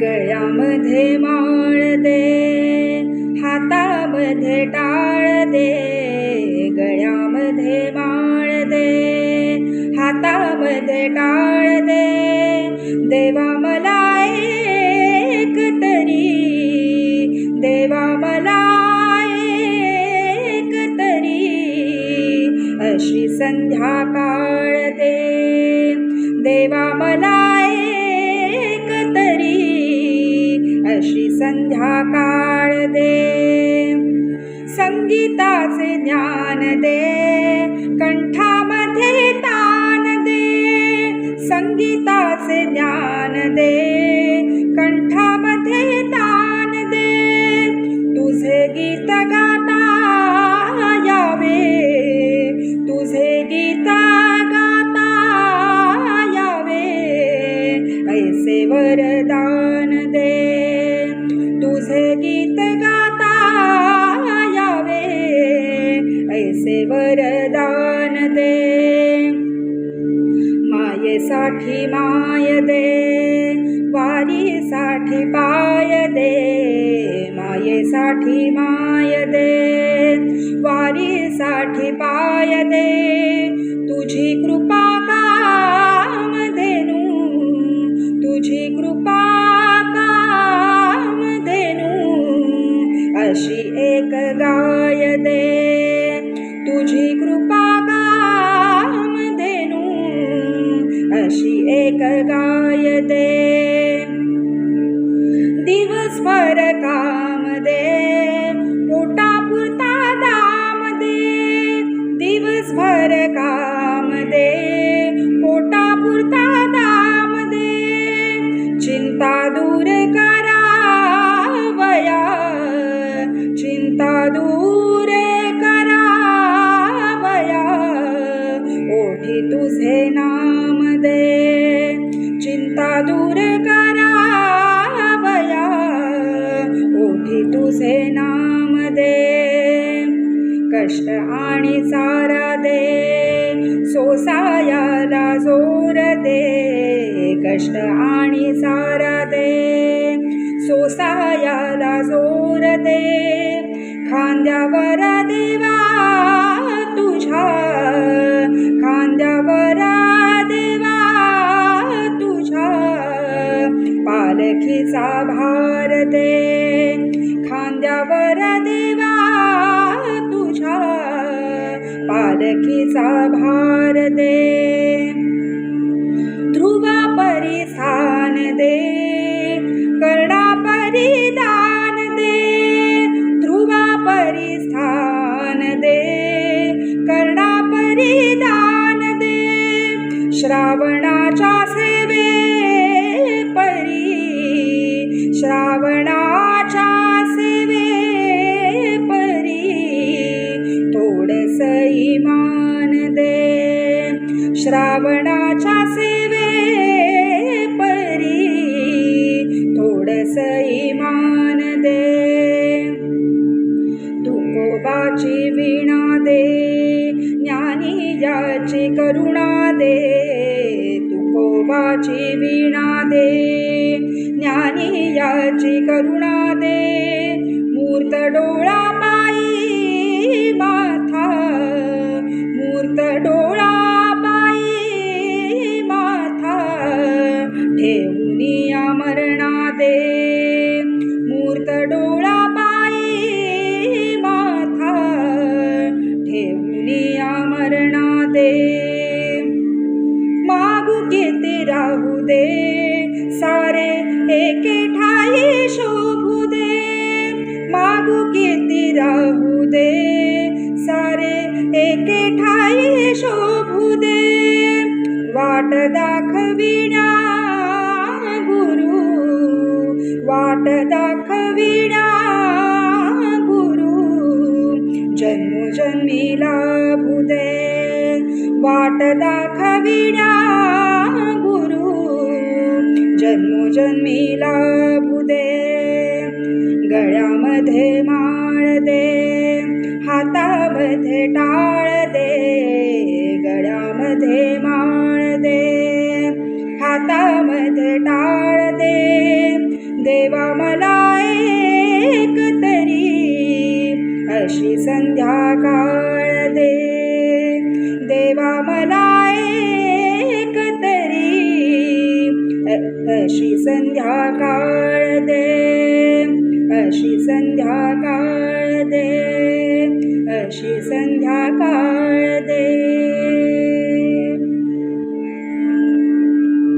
गळ्यामध्ये माळ दे हातामध्ये टाळ दे गळ्यामध्ये माळ दे हातामध्ये टाळ दे देवा मला एक तरी देवा मला एक तरी. अशी संध्याकाळ दे देवा मला संध्याकाळ दे. संगीताचे ज्ञान दे. साठी माय दे वारीसाठी पाय दे मायेसाठी माय दे वारीसाठी पाय दे. अशी एक गाय दे दिवसभर काम दे पोटा पुरता दाम दे. दिवसभर काम दे सोसायाला जोर दे कष्ट आणि सारा दे. सोसायाला जोर दे खांद्यावर देवा तुझ्या खांद्यावर देवा तुझ्या. पालखीचा भार दे खांद्यावर देवा पालखीचा भार दे. श्रावणाच्या सेवे परी थोडस इमान दे. तुकोबाची वीणा दे ज्ञानी याची करुणा दे. तुकोबाची वीणा दे ज्ञानी याची करुणा दे. मूर्त डोळ दे सारे एके ठाई शोभू दे वाट दाखविणा गुरु वाट दाखविणा गुरु जन्मोजन्मी लाभू दे वाट दाखविणा गुरु जन्मोजन्मी लाभू दे गळ्यामध्ये मा मध्ये टाळ दे गळ्यामध्ये माळ दे. हातामध्ये टाळ दे. देवा मला एक तरी अशी संध्या काळ दे. देवा मला एक तरी अशी संध्या काळ दे. अशी संध्या अशी संध्याकाळ.